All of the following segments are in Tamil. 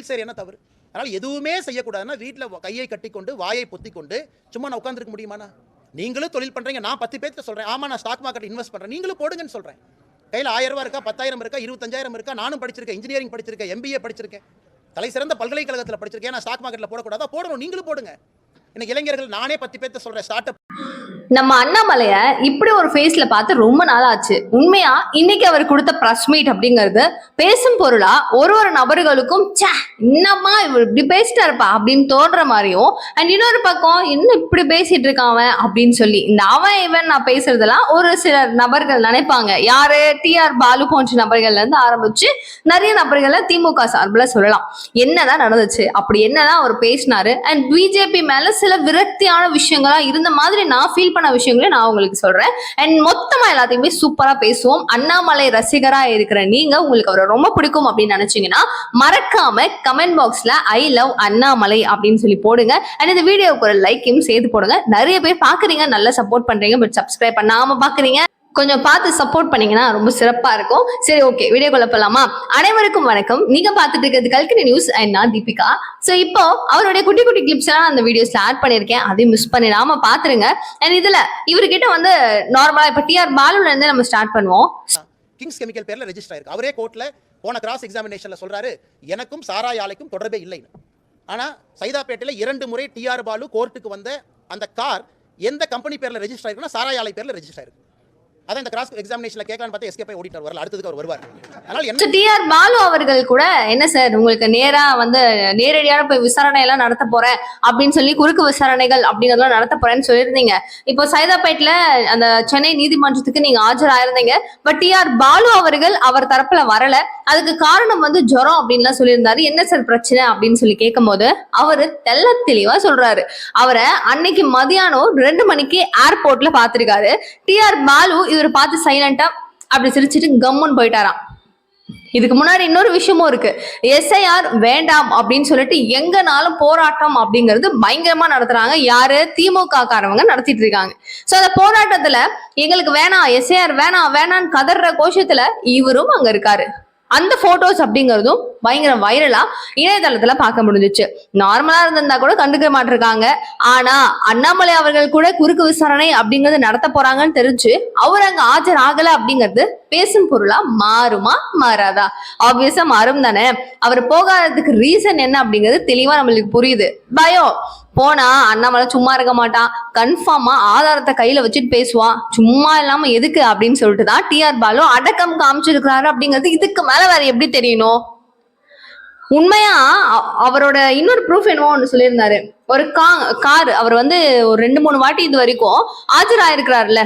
தொழில் செய்ய என்ன தவறு? அதனால் எதுவுமே செய்யக்கூடாதுன்னா வீட்டில் கையை கட்டிக்கொண்டு வாயை பொத்திக்கொண்டு சும்மா நான் உட்காந்துருக்க முடியுமாண்ணா? நீங்களும் தொழில் பண்ணுறீங்க நான் பத்து பேர்த்த சொல்கிறேன் ஆமாம் நான் ஸ்டாக் மார்க்கெட் இன்வெஸ்ட் பண்ணுறேன் நீங்களும் போடுங்கன்னு சொல்கிறேன் கையில் ஆயிரம் ரூபா இருக்கா பத்தாயிரம் இருக்கா இருபத்தஞ்சாயிரம் இருக்கா நானும் படிச்சிருக்கேன் இன்ஜினியரிங் படிச்சிருக்கேன் எம்பிஏ படிச்சிருக்கேன். தலை சிறந்த பல்கலைக்கழகத்தில் படிச்சிருக்கேன். நான் ஸ்டாக் மார்க்கெட்டில் போடக்கூடாதா? போடணும். நீங்களும் போடுங்க. இன்னைக்கு இளைஞர்கள் நானே பத்து பேர்த்த சொல்கிறேன் ஸ்டார்ட் நம்ம அண்ணாமலைய இப்படி ஒரு ஃபேஸ்ல பார்த்து ரொம்ப நாள் ஆச்சு உண்மையா? இன்னைக்கு அவர் கொடுத்த பிரஸ் மீட் அப்படிங்கிறது பேசும் பொருளா? ஒரு ஒரு நபர்களுக்கும் ச்சே என்னம்மா இவர் இப்படி பேசிட்டாருப்பா? அப்படின்னு தோன்ற மாதிரியும் அண்ட் இன்னொரு பக்கம் என்ன இப்படி பேசிட்டு இருக்கான் அப்படின்னு சொல்லி இந்த அவன் இவன் நான் பேசுறதெல்லாம் ஒரு சில நபர்கள் நினைப்பாங்க. யாரு? டி ஆர் பாலு போன்ற நபர்கள்ல இருந்து ஆரம்பிச்சு நிறைய நபர்களை திமுக சார்பில் சொல்லலாம். என்னதான் நடந்துச்சு? அப்படி என்னதான் அவர் பேசினாரு? அண்ட் பிஜேபி மேல சில விரக்தியான விஷயங்களா இருந்த மாதிரி நான் ஃபீல் பண்ண விஷயங்களை நான் உங்களுக்கு சொல்றேன். அண்ட் மொத்தமா எல்லாத்தையுமே சூப்பரா பேசுவோம். அண்ணாமலை ரசிகரா இருக்கிற நீங்க உங்களுக்கு அவரை ரொம்ப பிடிக்கும் அப்படின்னு நினைச்சீங்கன்னா மறக்காம கமெண்ட் பாக்ஸ்ல ஐ லவ் அண்ணாமலை அப்படின்னு சொல்லி போடுங்க. அண்ட் இந்த வீடியோவுக்கு ஒரு லைக்கையும் சேர்த்து போடுங்க. நிறைய பேர் பாக்குறீங்க நல்லா சப்போர்ட் பண்றீங்க பட் சப்ஸ்கிரைப் பண்ணாம பாக்குறீங்க. கொஞ்சம் பார்த்து சப்போர்ட் பண்ணீங்கன்னா ரொம்ப சிறப்பா இருக்கும். சரி ஓகே வீடியோ கொள்ள போலாமா? அனைவருக்கும் வணக்கம். நீங்க பார்த்துட்டு இருக்கிறது கல்கரி நியூஸ் அண்ட் நான் தீபிகா. சோ இப்போ அவருடைய குட்டி குட்டி கிளிப்ஸ் எல்லாம் அந்த வீடியோஸ்ல ஆட் பண்ணிருக்கேன் அதையும் மிஸ் பண்ணிடாம பாத்துருங்க அண்ட் இதுல இவர்கிட்ட வந்து நார்மலா இப்ப டிஆர் பாலுல இருந்து நம்ம ஸ்டார்ட் பண்ணுவோம். கிங்ஸ் கெமிக்கல் பேர்ல ரெஜிஸ்டர் ஆயிருக்கு. அவரே கோர்ட்ல போன கிராஸ் எக்ஸாமினேஷன்ல சொல்றாரு எனக்கும் சாராய் ஆலைக்கும் தொடர்பே இல்லைன்னு. ஆனா சைதாப்பேட்டையில இரண்டு முறை டிஆர் பாலு கோர்ட்டுக்கு வந்த அந்த கார் எந்த கம்பெனி பேர்ல ரெஜிஸ்டர் ஆயிருக்குன்னா சாராய் ஆலை பேர்ல ரெஜிஸ்டர் ஆயிருக்கு. அதான் இந்த கிராஸ் எக்ஸாமினேஷன்ல கேட்கலான்னு பார்த்து எஸ்கே போய் ஓடிட்டார். வரல அடுத்ததுக்கு அவர் வருவார். அதனால என்ன டிஆர் பாலு அவர்கள் கூட என்ன சார் உங்களுக்கு நேரா வந்து நேரடியான போய் விசாரணை எல்லாம் நடத்த போறேன் அப்படின்னு சொல்லி குறுக்கு விசாரணைகள் அப்படிங்கறதெல்லாம் நடத்த போறேன்னு சொல்லியிருந்தீங்க. இப்போ சைதாப்பேட்ல அந்த சென்னை நீதிமன்றத்துக்கு நீங்க ஆஜராயிருந்தீங்க. பட் டிஆர் பாலு அவர்கள் அவர் தரப்புல வரல. அதுக்கு காரணம் வந்து ஜுரம் அப்படின்லாம் சொல்லியிருந்தாரு. என்ன சார் பிரச்சனை? அப்படின்னு சொல்லி கேட்கும்போது அவரு தெள்ள தெளிவா சொல்றாரு. அவரை அன்னைக்கு மதியானம் ரெண்டு மணிக்கு ஏர்போர்ட்ல பாத்திருக்காரு டிஆர் பாலு இவர் பார்த்து சைலண்டா அப்படி சிரிச்சிட்டு கம்முன்னு போயிட்டாராம். இதுக்கு முன்னாடி இன்னொரு விஷயமும் இருக்கு. எஸ்ஐஆர் வேண்டாம் அப்படின்னு சொல்லிட்டு எங்கனாலும் போராட்டம் அப்படிங்கிறது பயங்கரமா நடத்துறாங்க. யாரு? திமுக காரவங்க நடத்திட்டு இருக்காங்க. சோ அந்த போராட்டத்துல எங்களுக்கு வேணாம் எஸ்ஐஆர் வேணாம் வேணாம்னு கதற கோஷத்துல இவரும் அங்க இருக்காரு. அந்த போட்டோஸ் அப்படிங்கிறதும் பயங்கர வைரலா இணையதளத்துல பார்க்க முடிஞ்சிச்சு. நார்மலா இருந்திருந்தா கூட கண்டுக்க மாட்டிருக்காங்க. ஆனா அண்ணாமலை அவர்கள் கூட குறுக்கு விசாரணை அப்படிங்கறது நடத்த போறாங்கன்னு தெரிஞ்சு அவர் அங்க ஆஜர் ஆகல அப்படிங்கிறது பேசும் பொருளா மாறுமா மாறாதா? ஆப்வியஸா மாறும் தானே. அவர் போகாததுக்கு ரீசன் என்ன அப்படிங்கிறது தெளிவா நம்மளுக்கு புரியுது. பயம் போனா அண்ணாமலை சும்மா இருக்க மாட்டான். கன்ஃபார்மா ஆதாரத்தை கையில வச்சுட்டு பேசுவான் சும்மா இல்லாம எதுக்கு அப்படின்னு சொல்லிட்டு தான் டிஆர் பாலு அடக்கம் காமிச்சிருக்கிறாரு அப்படிங்கிறது இதுக்கு மேல வேற எப்படி தெரியணும்? உண்மையா அவரோட இன்னொரு ப்ரூஃப் என்னவோ ஒன்று சொல்லியிருந்தாரு. ஒரு கா கார் அவர் வந்து ஒரு ரெண்டு மூணு வாட்டி இது வரைக்கும் ஆஜராயிருக்கிறாருல்ல.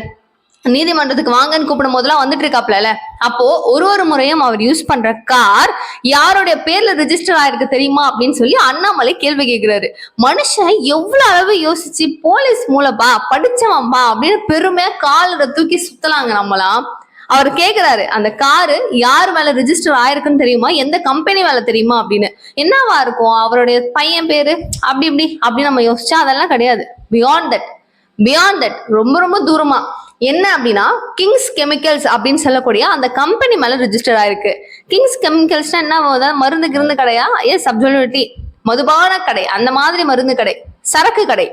நீதிமன்றத்துக்கு வாங்கன்னு கூப்பிடும் போதெல்லாம் வந்துட்டு இருக்காப்ல அப்போ ஒரு ஒரு முறையும் அவர் யூஸ் பண்ற கார் யாருடைய பேர்ல ரெஜிஸ்டர் ஆயிருக்கு தெரியுமா அப்படின்னு சொல்லி அண்ணாமலை கேள்வி கேட்கிறாரு மனுஷன் எவ்வளவு அளவு யோசிச்சு போலீஸ் மூலப்பா படிச்சவன்பா அப்படின்னு பெருமையா காலரை தூக்கி சுத்தலாங்க நம்மளாம் அவர் கேக்குறாரு அந்த காரு யார் மேல ரிஜிஸ்டர் ஆயிருக்குன்னு தெரியுமா? எந்த கம்பெனி மேல தெரியுமா அப்படின்னு. என்னவா இருக்கும்? அவருடைய பையன் பேரு? அப்படி இப்படி அப்படி நம்ம யோசிச்சா அதெல்லாம் கிடையாது. பியாண்ட் தட் பியாண்ட் தட் ரொம்ப ரொம்ப தூரமா. என்ன அப்படின்னா கிங்ஸ் கெமிக்கல்ஸ் அப்படின்னு சொல்லக்கூடிய அந்த கம்பெனி மேல ரிஜிஸ்டர் ஆயிருக்கு. கிங்ஸ் கெமிக்கல்ஸ்னா என்ன மருந்து கிருந்து கடையா? ஏ சப்ஜுவலிட்டி மதுபான கடை. அந்த மாதிரி மருந்து கடை. சரக்கு கடை.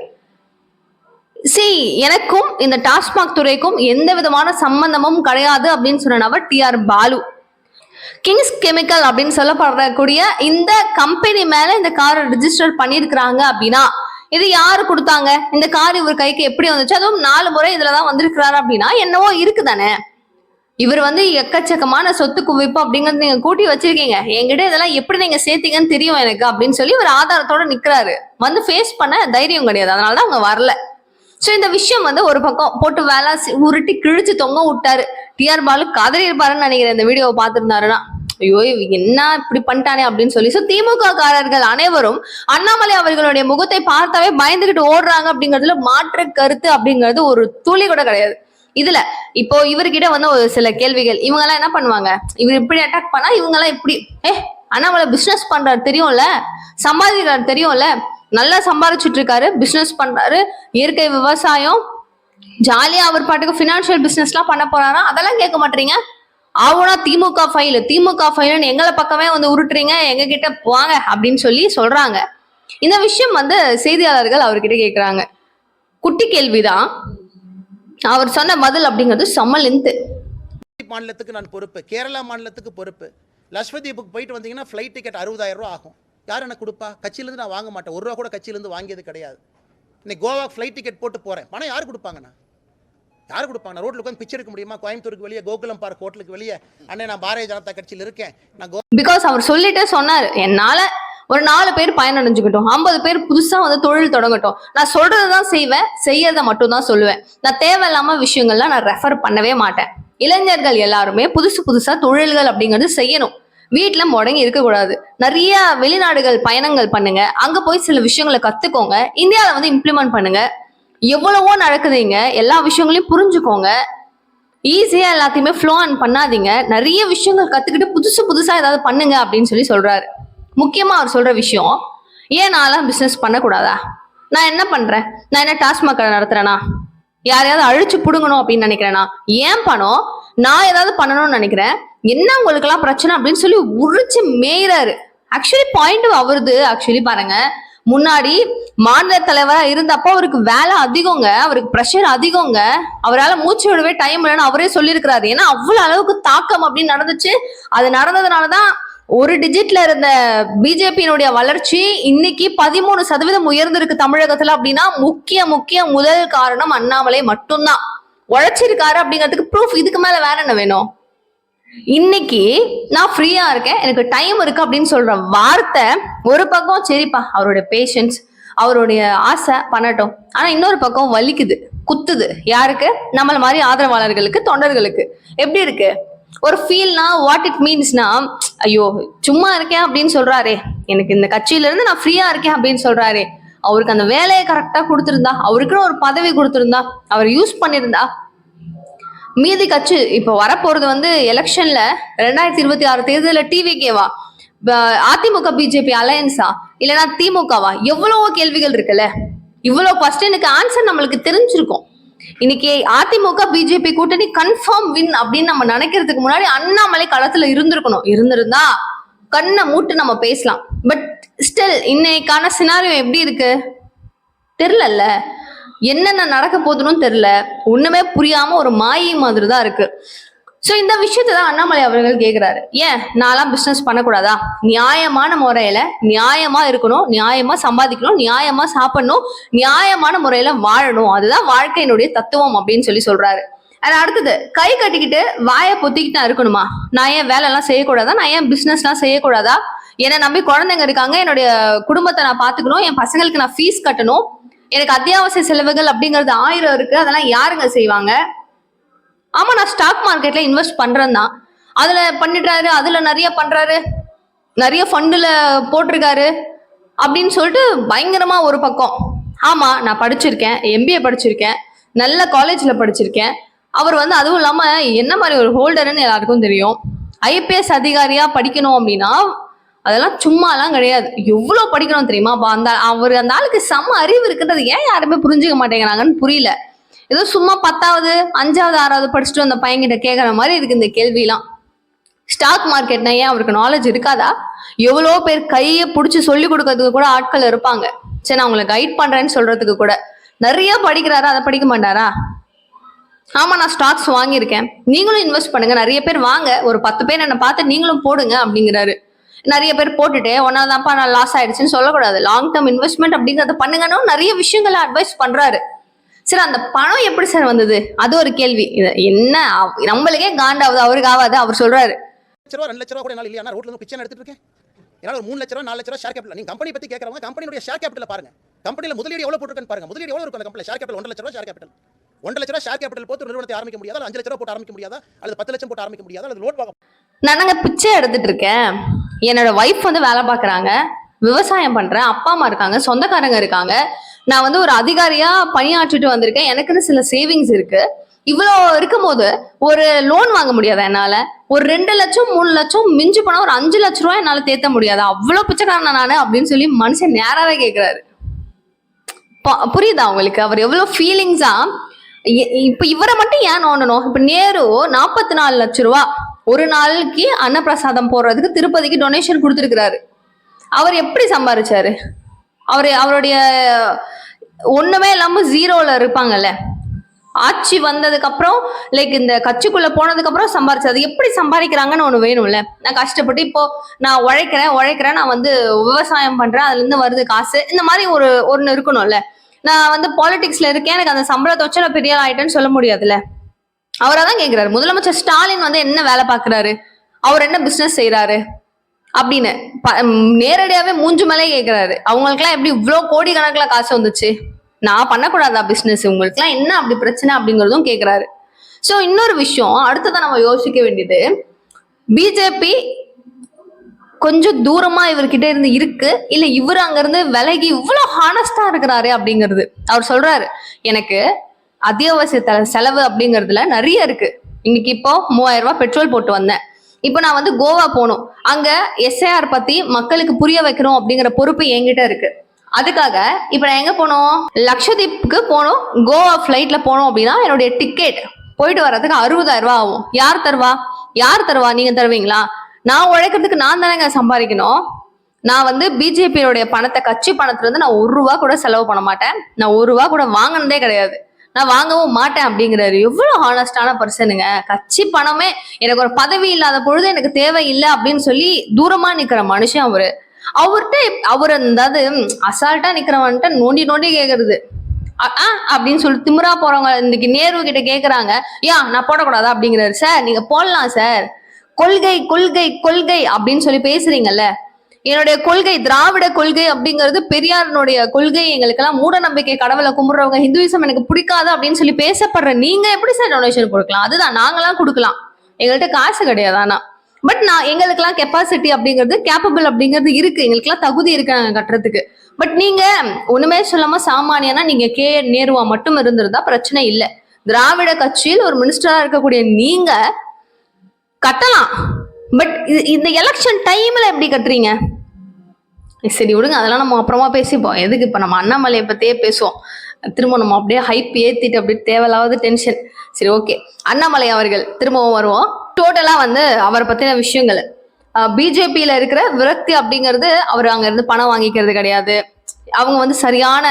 சி எனக்கும் இந்த டாஸ்மாக் துறைக்கும் எந்த விதமான சம்பந்தமும் கிடையாது அப்படின்னு சொன்ன நபர் டிஆர் பாலு. கிங்ஸ் கெமிக்கல் அப்படின்னு சொல்லப்படக்கூடிய இந்த கம்பெனி மேல இந்த காரை ரிஜிஸ்டர் பண்ணியிருக்கிறாங்க அப்படின்னா இது யாரு கொடுத்தாங்க? இந்த கார் இவர் கைக்கு எப்படி வந்துச்சு? அதுவும் நாலு முறை இதுலதான் வந்திருக்கிறாரு அப்படின்னா என்னவோ இருக்குதானே? இவர் வந்து எக்கச்சக்கமான சொத்து குவிப்பு அப்படிங்கறது நீங்க கூட்டி வச்சிருக்கீங்க. என்கிட்ட இதெல்லாம் எப்படி நீங்க சேர்த்தீங்கன்னு தெரியும் எனக்கு அப்படின்னு சொல்லி இவர் ஆதாரத்தோட நிக்கிறாரு. வந்து ஃபேஸ் பண்ண தைரியம் கிடையாது. அதனாலதான் அவங்க வரல. சோ இந்த விஷயம் வந்து ஒரு பக்கம் போட்டு வேலை உருட்டி கிழிச்சு தொங்க விட்டாரு. டிஆர் பாலு கதறி இருப்பாருன்னு நினைக்கிறேன் இந்த வீடியோவை பார்த்துருந்தாருன்னா. ஐயோ என்ன இப்படி பண்ணிட்டானே அப்படின்னு சொல்லி. ஸோ திமுக காரர்கள் அனைவரும் அண்ணாமலை அவர்களுடைய முகத்தை பார்த்தாவே பயந்துகிட்டு ஓடுறாங்க அப்படிங்கிறதுல மாற்று கருத்து அப்படிங்கிறது ஒரு துளி கூட கிடையாது. இதுல இப்போ இவர்கிட்ட வந்து ஒரு சில கேள்விகள். இவங்க எல்லாம் என்ன பண்ணுவாங்க? இவர் இப்படி அட்டாக் பண்ணா இவங்க எல்லாம் இப்படி ஏ அண்ணாமலை பிசினஸ் பண்றாரு தெரியும்ல? சம்பாதிக்கிறாரு தெரியும்ல? நல்லா சம்பாதிச்சுட்டு இருக்காரு பிசினஸ் பண்றாரு. இயற்கை விவசாயம் ஜாலியா அவர் பாட்டுக்கு ஃபினான்ஷியல் எல்லாம் பண்ண போறாரா? அதெல்லாம் கேட்க மாட்டீங்க? அவனா திமுக ஃபைல் திமுக ஃபைல்னு எங்களை பக்கமே வந்து உருட்டுறீங்க எங்க கிட்ட வாங்க அப்படின்னு சொல்லி சொல்றாங்க. இந்த விஷயம் வந்து செய்தியாளர்கள் அவர்கிட்ட கேக்குறாங்க. குட்டி கேள்விதான். அவர் சொன்ன பதில் அப்படிங்கிறது செம்ம லென்த்து மாநிலத்துக்கு நான் பொறுப்பு. கேரளா மாநிலத்துக்கு பொறுப்பு. லட்சதீபுக்கு போயிட்டு வந்தீங்கன்னா ஃப்ளைட் டிக்கெட் அறுபதாயிரம் ரூபா ஆகும். யார் எனக்கு கொடுப்பா? கட்சியிலேருந்து நான் வாங்க மாட்டேன். ஒரு ரூபா கூட கட்சியிலேருந்து வாங்கியது கிடையாது. இன்னைக்கு கோவா ஃப்ளைட் டிக்கெட் போட்டு போகிறேன் பணம் யார் கொடுப்பாங்கண்ணா? யார் கொடுப்பாங்க? ரோட்ல ரோட்டில் உட்காந்து பிச்சை எடுக்க முடியுமா? கோயம்புத்தூருக்கு வெளியே கோகுலம் பார்க் ஹோட்டலுக்கு வெளியே. அண்ணே நான் பாரதிய ஜனதா கட்சியில் இருக்கேன். நான் பிகாஸ் அவர் சொல்லிட்டே சொன்னார் என்னால ஒரு நாலு பேர் பயனடைஞ்சுக்கிட்டோம் ஐம்பது பேர் புதுசா வந்து தொழில் தொடங்கட்டும். நான் சொல்றதுதான் செய்வேன் செய்யறத மட்டும் தான் சொல்லுவேன். நான் தேவையில்லாம விஷயங்கள்லாம் நான் ரெஃபர் பண்ணவே மாட்டேன். இளைஞர்கள் எல்லாருமே புதுசு புதுசா தொழில்கள் அப்படிங்கிறது செய்யணும். வீட்டில் முடங்கி இருக்கக்கூடாது. நிறைய வெளிநாடுகள் பயணங்கள் பண்ணுங்க. அங்க போய் சில விஷயங்களை கத்துக்கோங்க. இந்தியாவில் வந்து இம்ப்ளிமெண்ட் பண்ணுங்க. எவ்வளவோ நடக்குதுங்க. எல்லா விஷயங்களையும் புரிஞ்சுக்கோங்க. ஈஸியா எல்லாத்தையுமே ஃப்ளோ ஆன் பண்ணாதீங்க. நிறைய விஷயங்கள் கத்துக்கிட்டு புதுசு புதுசா ஏதாவது பண்ணுங்க அப்படின்னு சொல்லி சொல்றாரு. முக்கியமா அவர் சொல்ற விஷயம் ஏன் நான்லாம் பிசினஸ் பண்ணக்கூடாதா? நான் என்ன பண்றேன்? நான் என்ன டாஸ்மாக் கடை நடத்துறேனா? யாரையாவது அழிச்சு புடுங்கணும் அப்படின்னு நினைக்கிறேனா? ஏன் பணம் நான் ஏதாவது பண்ணணும்னு நினைக்கிறேன். என்ன உங்களுக்கெல்லாம் பிரச்சனை அப்படின்னு சொல்லி உரிச்சு மேய்றாரு. ஆக்சுவலி பாயிண்ட் அவருது. ஆக்சுவலி பாருங்க. முன்னாடி மாநில தலைவரா இருந்தப்போ அவருக்கு வேலை அதிகங்க அவருக்கு ப்ரெஷர் அதிகங்க. அவரால் மூச்சு விடவே டைம் இல்லைன்னு அவரே சொல்லியிருக்கிறாரு. ஏன்னா அவ்வளவு அளவுக்கு தாக்கம் அப்படின்னு நடந்துச்சு. அது நடந்ததுனாலதான் ஒரு டிஜிட்ல இருந்த பிஜேபியினுடைய வளர்ச்சி இன்னைக்கு பதிமூணு சதவீதம் உயர்ந்திருக்கு தமிழகத்துல அப்படின்னா முக்கிய முக்கிய முதல் காரணம் அண்ணாமலை மட்டும்தான். உழைச்சிருக்காரு அப்படிங்கிறதுக்கு ப்ரூஃப் இதுக்கு மேல வேற என்ன வேணும்? இன்னைக்கு நான் ஃப்ரீயா இருக்கேன். எனக்கு டைம் இருக்கு அப்படின்னு சொல்ற வார்த்தை ஒரு பக்கம் சரிப்பா அவருடைய பேஷன்ஸ் அவருடைய ஆசை பண்ணட்டும். ஆனா இன்னொரு பக்கம் வலிக்குது குத்துது. யாருக்கு? நம்மள மாதிரி ஆதரவாளர்களுக்கு தொண்டர்களுக்கு. எப்படி இருக்கு? ஒரு ஃபீல்னா வாட் இட் மீன்ஸ்னா ஐயோ சும்மா இருக்கேன் அப்படின்னு சொல்றாரே. எனக்கு இந்த கட்சியில இருந்து நான் ஃப்ரீயா இருக்கேன் அப்படின்னு சொல்றாரே. அவருக்கு அந்த வேலையை கரெக்டா கொடுத்துருந்தா அவருக்குன்னு ஒரு பதவி கொடுத்துருந்தா அவர் யூஸ் பண்ணியிருந்தா மீதி கட்சி இப்போ வரப்போறது வந்து எலெக்ஷன்ல ரெண்டாயிரத்தி இருபத்தி ஆறு தேர்தலில் டிவிகேவா அதிமுக பிஜேபி அலையன்ஸா? இல்லைன்னா திமுகவா எவ்வளவோ கேள்விகள் இருக்குல்ல? இவ்வளோ கொஸ்டினுக்கு ஆன்சர் நம்மளுக்கு தெரிஞ்சிருக்கும். இன்னைக்கு அதிமுக பிஜேபி கூட்டணி கன்ஃபார்ம் வின் அப்படின்னு நம்ம நினைக்கிறதுக்கு முன்னாடி அண்ணாமலை களத்துல இருந்திருக்கணும். இருந்திருந்தா கண்ணை மூட்டு நம்ம பேசலாம். பட் ஸ்டில் இன்னைக்கான சினாரியோ எப்படி இருக்கு? தெரிலல்ல என்னென்ன நடக்க போதுன்னு தெரியல. ஒண்ணுமே புரியாம ஒரு மாயை மாதிரி தான் இருக்கு. ஸோ இந்த விஷயத்தை தான் அண்ணாமலை அவர்கள் கேட்குறாரு ஏன்? நான்லாம் பிஸ்னஸ் பண்ணக்கூடாதா? நியாயமான முறையில நியாயமா இருக்கணும் நியாயமா சம்பாதிக்கணும் நியாயமா சாப்பிடணும் நியாயமான முறையில வாழணும். அதுதான் வாழ்க்கையினுடைய தத்துவம் அப்படின்னு சொல்லி சொல்றாரு. அது அடுத்தது கை கட்டிக்கிட்டு வாயை பொத்திக்கிட்டு நான் இருக்கணுமா? நான் ஏன் வேலை எல்லாம் செய்யக்கூடாதா? நான் ஏன் பிஸ்னஸ்லாம் செய்யக்கூடாதா? என்னை நம்பி குழந்தைங்க இருக்காங்க என்னுடைய குடும்பத்தை நான் பாத்துக்கணும் என் பசங்களுக்கு நான் ஃபீஸ் கட்டணும். எனக்கு அத்தியாவசிய செலவுகள் அப்படிங்கிறது ஆயிரம் இருக்கு. அதெல்லாம் யாருங்க செய்வாங்க? ஆமா நான் ஸ்டாக் மார்க்கெட்ல இன்வெஸ்ட் பண்றேன் தான். அதுல பண்ணிடுறாரு அதுல நிறைய பண்றாரு நிறைய ஃபண்டுல போட்டிருக்காரு அப்படின்னு சொல்லிட்டு பயங்கரமா ஒரு பக்கம். ஆமா நான் படிச்சிருக்கேன் எம்பிஏ படிச்சிருக்கேன் நல்ல காலேஜ்ல படிச்சிருக்கேன். அவர் வந்து அதுவும் இல்லாம என்ன மாதிரி ஒரு ஹோல்டர்னு எல்லாருக்கும் தெரியும். ஐபிஎஸ் அதிகாரியா படிக்கணும் அப்படின்னா அதெல்லாம் சும்மாலாம் கிடையாது. எவ்வளோ படிக்கணும் தெரியுமா? அப்போ அந்த அவர் அந்த ஆளுக்கு செம்ம அறிவு இருக்குன்றது ஏன் யாருமே புரிஞ்சுக்க மாட்டேங்கிறாங்கன்னு புரியல. ஏதோ சும்மா பத்தாவது அஞ்சாவது ஆறாவது படிச்சுட்டு அந்த பையன்கிட்ட கேட்குற மாதிரி இருக்கு இந்த கேள்விலாம் ஸ்டாக் மார்க்கெட்னா ஏன் அவருக்கு நாலேஜ் இருக்காதா? எவ்வளோ பேர் கையை பிடிச்சி சொல்லி கொடுக்கறதுக்கு கூட ஆட்கள் இருப்பாங்க. சரி நான் உங்களை கைட் பண்ணுறேன்னு சொல்றதுக்கு கூட. நிறைய படிக்கிறாரா? அதை படிக்க மாட்டாரா? ஆமா நான் ஸ்டாக்ஸ் வாங்கியிருக்கேன். நீங்களும் இன்வெஸ்ட் பண்ணுங்க. நிறைய பேர் வாங்க. ஒரு பத்து பேர் என்னை பார்த்து நீங்களும் போடுங்க அப்படிங்கிறாரு. நிறைய பேர் போட்டுட்டு ஒன்னாதான்ப்பா நான் லாஸ் ஆயிடுச்சுன்னு சொல்லக்கூடாது. லாங் டேர்ம் இன்வெஸ்ட்மெண்ட் அப்படிங்கறத பண்ணுங்கன்னு நிறைய விஷயங்களை அட்வைஸ் பண்றாரு. சார் அந்த பணம் எப்படி சார் வந்தது? அது ஒரு கேள்வி. இது என்ன நம்மளுக்கே காண்டாவது அவருக்கு ஆகாது அவர் சொல்றாரு. லட்ச ரூபா ரெண்டு லட்ச ரூபா கூட என்னால் இல்லையா? ரோட்ல இருந்து பிச்சை எடுத்துட்டு இருக்கேன். என்னால் ஒரு மூணு லட்ச ரூபா நாலு லட்ச ரூபா ஷேர் கேபிட்டல் நீங்க கம்பெனி பத்தி கேட்கறவங்க கம்பெனியுடைய ஷேர் கேபிட்டல் பாருங்க. கம்பெனியில் முதலீடு எவ்வளவு போட்டுருக்கேன்னு பாருங்க. முதலீடு எவ்வளவு இருக்கும் அந்த கம்பெனி ஷேர் கேபிட்டல் ஒன்றரை லட்ச ரூபா ஷேர் கேபிட்டல் ஒன்றரை லட்ச ரூபா ஷேர் கேபிட்டல் போட்டு நிறுவனத்தை ஆரம்பிக்க முடியாதா? அஞ்சு லட்ச ரூபா போட்டு ஆரம்பிக்க முடியாதா? அல்லது பத்து லட்சம் போட்டு ஆரம்பிக்க முடியாதா? அல்லது லோட் வாங்க நானாங்க பிச்சை எடுத்துட்டு இருக்கேன். என்னோட ஒய்ஃப் வந்து வேலை பார்க்குறாங்க. விவசாயம் பண்றேன். அப்பா அம்மா இருக்காங்க. சொந்தக்காரங்க இருக்காங்க. நான் வந்து ஒரு அதிகாரியா பணியாற்றிட்டு வந்திருக்கேன். எனக்குன்னு சில சேவிங்ஸ் இருக்கு. இவ்வளோ இருக்கும்போது ஒரு லோன் வாங்க முடியாதா என்னால்? ஒரு ரெண்டு லட்சம் மூணு லட்சம் மிஞ்சு போனால் ஒரு அஞ்சு லட்ச ரூபா என்னால் தேத்த முடியாது? அவ்வளோ பிச்சைக்காரன் நான் அப்படின்னு சொல்லி மனுஷன் நேராகவே கேட்குறாரு புரியுதா உங்களுக்கு? அவர் எவ்வளோ ஃபீலிங்ஸா இப்போ இவரை மட்டும் ஏன் நோண்டணும்? இப்போ நேரு நாற்பத்தி நாலு லட்ச ரூபா ஒரு நாளைக்கு அன்னப்பிரசாதம் போடுறதுக்கு திருப்பதிக்கு டொனேஷன் கொடுத்துருக்கிறாரு. அவர் எப்படி சம்பாரிச்சாரு? அவர் அவருடைய ஒண்ணுமே இல்லாம ஜீரோல இருப்பாங்கல்ல. ஆட்சி வந்ததுக்கு அப்புறம் லைக் இந்த கட்சிக்குள்ள போனதுக்கு அப்புறம் சம்பாரிச்சது எப்படி சம்பாதிக்கிறாங்கன்னு ஒண்ணு வேணும்ல. நான் கஷ்டப்பட்டு இப்போ நான் உழைக்கிறேன் உழைக்கிறேன் நான் வந்து விவசாயம் பண்றேன் அதுல இருந்து வருது காசு. இந்த மாதிரி ஒரு ஒன்று இருக்கணும்ல. நான் வந்து பாலிடிக்ஸ்ல இருக்கேன் எனக்கு அந்த சம்பளத்தை வச்சு நான் பெரிய ஆயிட்டேன்னு சொல்ல முடியாதுல்ல. அவரை தான் கேக்குறாரு. முதலமைச்சர் ஸ்டாலின் வந்து என்ன வேலை பாக்குறாரு அவர் என்ன பிசினஸ் செய்யறாரு அப்படின்னு ப- நேரடியாவே மூஞ்சு மேலே கேக்குறாரு. அவங்களுக்குலாம் எப்படி இவ்வளோ கோடி கணக்குல காசு வந்துச்சு? நான் பண்ணக்கூடாதா பிசினஸ் உங்களுக்குலாம் என்ன அப்படி பிரச்சனை அப்படிங்கறதும் கேக்குறாரு. ஸோ இன்னொரு விஷயம் அடுத்ததான் நம்ம யோசிக்க வேண்டியது பிஜேபி கொஞ்சம் தூரமா இவர்கிட்ட இருந்து இருக்கு. இல்ல இவர் அங்க இருந்து விலகி இவ்வளவு ஹானஸ்டா இருக்கிறாரு அப்படிங்கிறது. அவர் சொல்றாரு எனக்கு அத்தியாவசிய செலவு அப்படிங்கறதுல நிறைய இருக்கு. இன்னைக்கு இப்போ மூவாயிரம் ரூபாய் பெட்ரோல் போட்டு வந்தேன். இப்போ நான் வந்து கோவா போகணும். அங்க எஸ்ஐஆர் பத்தி மக்களுக்கு புரிய வைக்கணும் அப்படிங்கிற பொறுப்பு என்கிட்ட இருக்கு. அதுக்காக இப்போ நான் எங்க போனோம்? லக்ஷதீப்க்கு போகணும் கோவா ஃப்ளைட்ல போனோம் அப்படின்னா என்னுடைய டிக்கெட் போயிட்டு வர்றதுக்கு அறுபதாயிரம் ரூபாய் ஆகும். யார் தருவா? யார் தருவா? நீங்க தருவீங்களா? நான் உழைக்கிறதுக்கு நான் தானேங்க சம்பாதிக்கணும். நான் வந்து பிஜேபியோடைய பணத்தை கட்சி பணத்துல இருந்து நான் ஒரு ரூபா கூட செலவு பண்ண மாட்டேன். நான் ஒரு ரூபா கூட வாங்கினதே கிடையாது. நான் வாங்கவும் மாட்டேன் அப்படிங்கிறாரு. எவ்வளவு ஹானஸ்டான பர்சனுங்க கட்சி பணமே எனக்கு ஒரு பதவி இல்லாத பொழுது எனக்கு தேவையில்லை அப்படின்னு சொல்லி தூரமா நிக்கிற மனுஷன் அவரு. அவர்கிட்ட அவர் அதாவது அசால்ட்டா நிக்கிறவன்ட்ட நோண்டி நோண்டி கேக்குறது. ஆ அப்படின்னு சொல்லி திமிரா போறவங்க இன்னைக்கு நேரு கிட்ட கேக்குறாங்க. யா நான் போடக்கூடாதா அப்படிங்கிறாரு. சார் நீங்க போடலாம் சார். கொள்கை கொள்கை கொள்கை அப்படின்னு சொல்லி பேசுறீங்கல்ல. என்னுடைய கொள்கை திராவிட கொள்கை அப்படிங்கிறது பெரியாரனுடைய கொள்கை. எங்களுக்கெல்லாம் மூட நம்பிக்கை கடவுளை கும்பிடுறவங்க ஹிந்துவிசம் எனக்கு பிடிக்காது அப்படின்னு சொல்லி பேசப்படுற நீங்க எப்படி சார் டொனேஷன் கொடுக்கலாம்? அதுதான் நாங்களாம் கொடுக்கலாம். எங்கள்கிட்ட காசு கிடையாது ஆனா. பட் நான் எங்களுக்கெல்லாம் கெப்பாசிட்டி அப்படிங்கிறது கேப்பபிள் அப்படிங்கிறது இருக்கு. எங்களுக்கெல்லாம் தகுதி இருக்கு கட்டுறதுக்கு. பட் நீங்க ஒண்ணுமே சொல்லாம சாமானியனா நீங்க கே. நேருவா மட்டும் இருந்திருந்தா பிரச்சனை இல்லை. திராவிட கட்சியில் ஒரு மினிஸ்டரா இருக்கக்கூடிய நீங்க கட்டலாம். பட் இந்த எலெக்ஷன் டைம்ல எப்படி கட்டுறீங்க சரி விடுங்க அதெல்லாம் நம்ம அப்புறமா பேசிப்போம். எதுக்கு இப்போ நம்ம அண்ணாமலையை பற்றியே பேசுவோம். திரும்ப நம்ம அப்படியே ஹைப் ஏற்றிட்டு அப்படியே தேவையில்லாத டென்ஷன் சரி ஓகே அண்ணாமலை அவர்கள் திரும்பவும் வருவோம். டோட்டலாக வந்து அவரை பற்றின விஷயங்கள். பிஜேபியில் இருக்கிற விரக்தி அப்படிங்கிறது அவர் அங்கேருந்து பணம் வாங்கிக்கிறது கிடையாது. அவங்க வந்து சரியான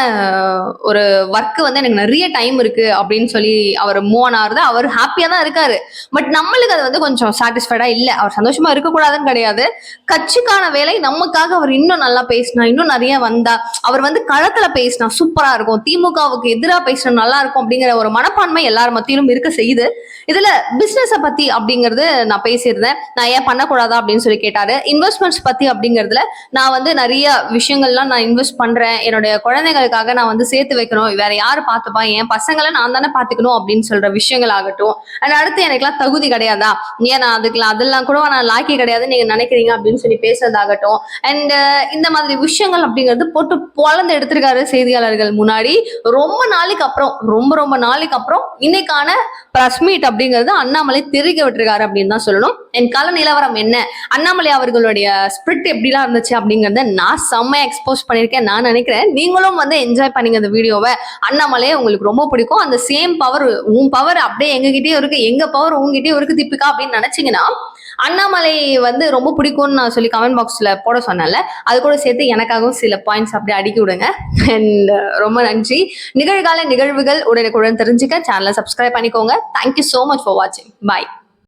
ஒரு ஒர்க்கு வந்து எனக்கு நிறைய டைம் இருக்கு அப்படின்னு சொல்லி அவர் மூவ் ஆன் ஆகுறது அவர் ஹாப்பியா தான் இருக்காரு. பட் நம்மளுக்கு அது வந்து கொஞ்சம் சாட்டிஸ்ஃபைடா இல்லை. அவர் சந்தோஷமா இருக்கக்கூடாதுன்னு கிடையாது. கட்சிக்கான வேலை நமக்காக அவர் இன்னும் நல்லா பேசினா இன்னும் நிறைய வந்தா அவர் வந்து களத்துல பேசினா சூப்பரா இருக்கும். திமுகவுக்கு எதிராக பேசினா நல்லா இருக்கும் அப்படிங்கிற ஒரு மனப்பான்மை எல்லார் மத்தியிலும் இருக்க செய்யுது. இதுல பிசினஸ பத்தி அப்படிங்கிறது நான் பேசியிருந்தேன். நான் ஏன் பண்ணக்கூடாதா அப்படின்னு சொல்லி கேட்டாரு. இன்வெஸ்ட்மெண்ட்ஸ் பத்தி அப்படிங்கிறதுல நான் வந்து நிறைய விஷயங்கள்லாம் நான் இன்வெஸ்ட் பண்றேன். என்னுடைய குழந்தைகளுக்காக நான் வந்து சேர்த்து வைக்கணும். வேற யாரு பார்த்துப்பா? என் பசங்களை நான் தானே பாத்துக்கணும் அப்படின்னு சொல்ற விஷயங்கள் ஆகட்டும். அண்ட் அடுத்து எனக்குலாம் தகுதி கிடையாதா? ஏன் நான் அதுக்கெல்லாம் அதெல்லாம் கூட நான் லாக்கி கிடையாது நீங்க நினைக்கிறீங்க அப்படின்னு சொல்லி பேசுறதாகட்டும். அண்ட் இந்த மாதிரி விஷயங்கள் அப்படிங்கிறது போட்டு பொழந்து எடுத்திருக்காரு செய்தியாளர்கள் முன்னாடி. ரொம்ப நாளைக்கு அப்புறம் ரொம்ப ரொம்ப நாளைக்கு அப்புறம் இன்னைக்கான பிரஸ் மீட் அப்படிங்கிறது அண்ணாமலை தெரிவிக்க விட்டுருக்காரு அப்படின்னு தான் சொல்லணும். என் கால நிலவரம் என்ன? அண்ணாமலை அவர்களுடைய ஸ்பிரிட் எப்படிலாம் இருந்துச்சு அப்படிங்கறத நான் செம்மையா எக்ஸ்போஸ் பண்ணியிருக்கேன். நான் நினைக்கிறேன் நீங்களும் வந்து என்ஜாய் பண்ணீங்க அந்த வீடியோவை. அண்ணாமலையே உங்களுக்கு ரொம்ப பிடிக்கும். அந்த சேம் பவர் உன் பவர் அப்படியே எங்ககிட்டயே இருக்கு. எங்க பவர் உங்ககிட்டயே இருக்கு தீபிகா அப்படின்னு நினைச்சீங்கன்னா அண்ணாமலை வந்து ரொம்ப பிடிக்கும்னு நான் சொல்லி கமெண்ட் பாக்ஸ்ல போட சொன்னேன்ல. அது கூட சேர்த்து எனக்காகவும் சில பாயிண்ட்ஸ் அப்படியே அடுக்கி விடுங்க. அண்ட் uh, ரொம்ப நன்றி. நிகழ்கால நிகழ்வுகள் உடனுக்குடன் தெரிஞ்சுக்க. சேனலை சப்ஸ்கிரைப் பண்ணிக்கோங்க. தேங்க்யூ ஸோ மச் ஃபார் வாட்சிங் பாய்